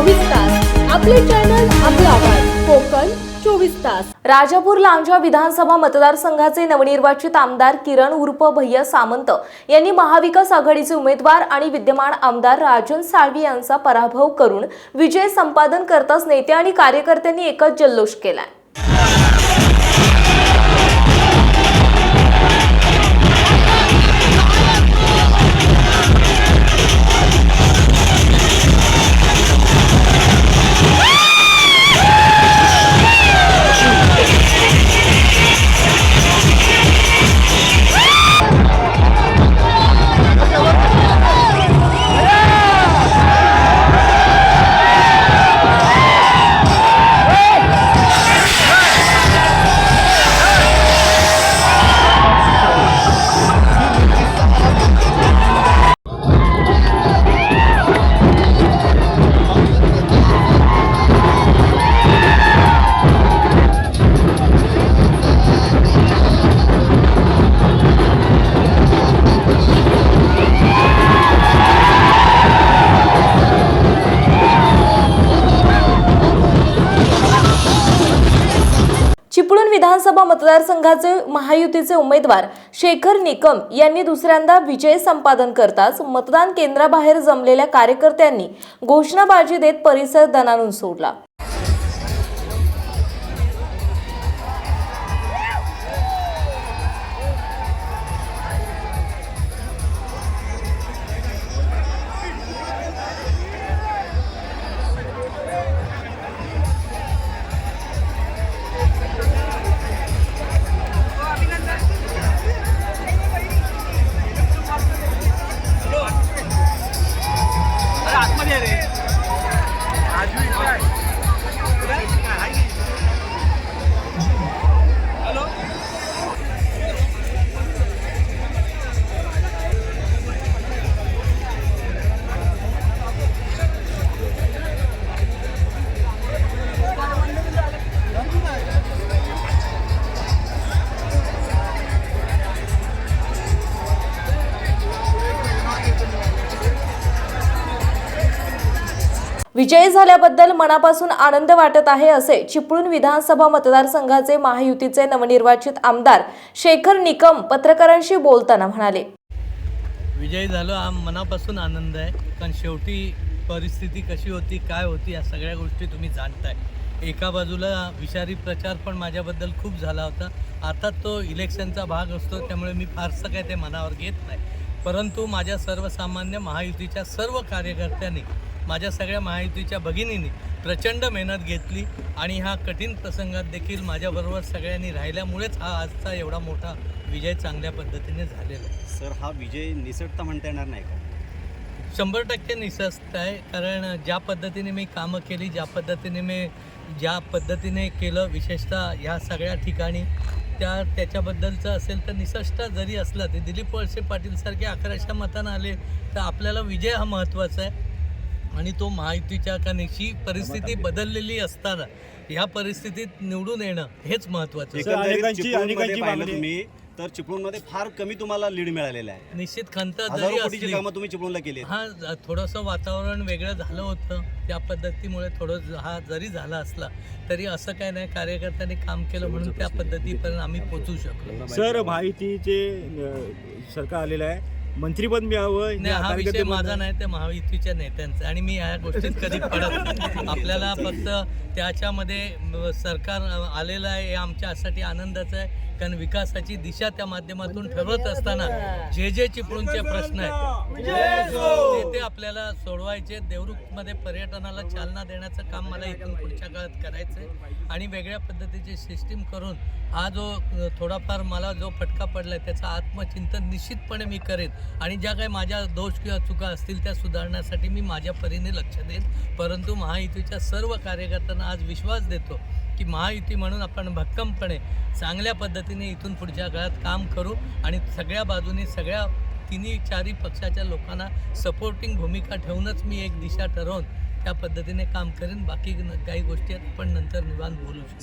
चोवीस तास. आपले चॅनल आपला आवाज. कोकण चोवीस तास. राजापूर लांजा विधानसभा मतदारसंघाचे नवनिर्वाचित आमदार किरण उर्फ भैया सामंत यांनी महाविकास आघाडीचे उमेदवार आणि विद्यमान आमदार राजन साळवी यांचा पराभव करून विजय संपादन करताच नेते आणि कार्यकर्त्यांनी एकच जल्लोष केलाय. विधानसभा मतदारसंघाचे महायुतीचे उमेदवार शेखर निकम यांनी दुसऱ्यांदा विजय संपादन करताच मतदान केंद्राबाहेर जमलेल्या कार्यकर्त्यांनी घोषणाबाजी देत परिसर दणानून सोडला. विजयी झाल्याबद्दल मनापासून आनंद वाटत आहे असे चिपळूण विधानसभा मतदारसंघाचे महायुतीचे नवनिर्वाचित आमदार शेखर निकम पत्रकारांशी बोलताना म्हणाले. विजयी झालो हा मनापासून आनंद आहे. कारण शेवटी परिस्थिती कशी होती काय होती या सगळ्या गोष्टी तुम्ही जाणताय. एका बाजूला विषारी प्रचार पण माझ्याबद्दल खूप झाला होता. आता तो इलेक्शनचा भाग असतो त्यामुळे मी फारसं काय ते मनावर घेत नाही. परंतु माझ्या सर्वसामान्य महायुतीच्या सर्व कार्यकर्त्यांनी माझ्या सगळ्या महायुतीच्या भगिनींनी प्रचंड मेहनत घेतली आणि ह्या कठीण प्रसंगात देखील माझ्याबरोबर सगळ्यांनी राहिल्यामुळेच हा आजचा एवढा मोठा विजय चांगल्या पद्धतीने झालेला आहे. सर हा विजय निसटता म्हणता येणार नाही का? शंभर टक्के निसस्त आहे कारण ज्या पद्धतीने मी कामं केली ज्या पद्धतीने मी ज्या पद्धतीने केलं विशेषतः ह्या सगळ्या ठिकाणी त्या त्याच्याबद्दलचं असेल तर निसष्ट जरी असला ते दिलीप वळसे पाटीलसारखे अकराशा मतानं आले तर आपल्याला विजय हा महत्त्वाचा आहे. आणि तो महायुतीच्या कनेची परिस्थिती बदललेली असताना ह्या परिस्थितीत निवडून येणं हेच मागणी- तुम्ही तर चिपळूणमध्ये फार कमी तुम्हाला लीड मिळालेलं आहे. निश्चित खंत जरी कोटीची असली कामं तुम्ही चिपळूणला केली. हा थोडंसं वातावरण वेगळं झालं होतं. त्या पद्धतीमुळे थोडं हा जरी झाला असला तरी असं काय नाही कार्यकर्त्यांनी काम केलं म्हणून त्या पद्धतीपर्यंत आम्ही पोचू शकलो. सर महायुतीचे अं, सरकार आलेलं आहे. मंत्रीपद मिळावं हे नाही हा विषय माझा. नाही ते महायुतीच्या नेत्यांचा. आणि मी ह्या गोष्टीत कधी पडत नाही. आपल्याला फक्त त्याच्यामध्ये सरकार आलेलं आहे हे आमच्यासाठी आनंदाचं आहे. कारण विकासाची दिशा त्या माध्यमातून ठरवत असताना जे जे चिपळूणचे प्रश्न आहेत ते ते आपल्याला सोडवायचे देवरुखमध्ये पर्यटनाला चालना देण्याचं काम मला इथून पुढच्या काळात करायचं आहे आणि वेगळ्या पद्धतीची सिस्टीम करून हा जो थोडाफार मला जो फटका पडला आहे त्याचं आत्मचिंतन निश्चितपणे मी करेन. आणि ज्या काही माझ्या दोष किंवा चुका असतील त्या सुधारण्यासाठी मी माझ्या परीने लक्ष देईन. परंतु महायुतीच्या सर्व कार्यकर्त्यांना आज विश्वास देतो की महायुती म्हणून आपण भक्कमपणे चांगल्या पद्धतीने इथून पुढच्या काळात काम करू आणि सगळ्या बाजूनी सगळ्या तिन्ही चारही पक्षाच्या लोकांना सपोर्टिंग भूमिका ठेवूनच मी एक दिशा ठरवून त्या पद्धतीने काम करेन. बाकी काही गोष्टी आपण नंतर निवांत बोलू शकतो.